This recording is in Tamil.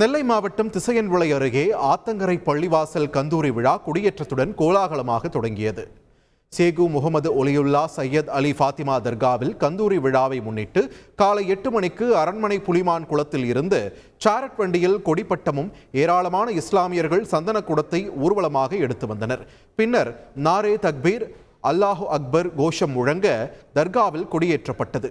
நெல்லை மாவட்டம் திசையன்விளை அருகே ஆத்தங்கரை பள்ளிவாசல் கந்தூரி விழா குடியேற்றத்துடன் கோலாகலமாக தொடங்கியது. சேகு முகமது ஒலியுல்லா சையத் அலி ஃபாத்திமா தர்காவில் கந்தூரி விழாவை முன்னிட்டு காலை எட்டு மணிக்கு அரண்மனை புலிமான் குளத்தில் இருந்து சாரட் வண்டியில் கொடிப்பட்டமும் ஏராளமான இஸ்லாமியர்கள் சந்தன குடத்தை ஊர்வலமாக எடுத்து வந்தனர். பின்னர் நாரே தக்பீர் அல்லாஹு அக்பர் கோஷம் முழங்க தர்காவில் கொடியேற்றப்பட்டது.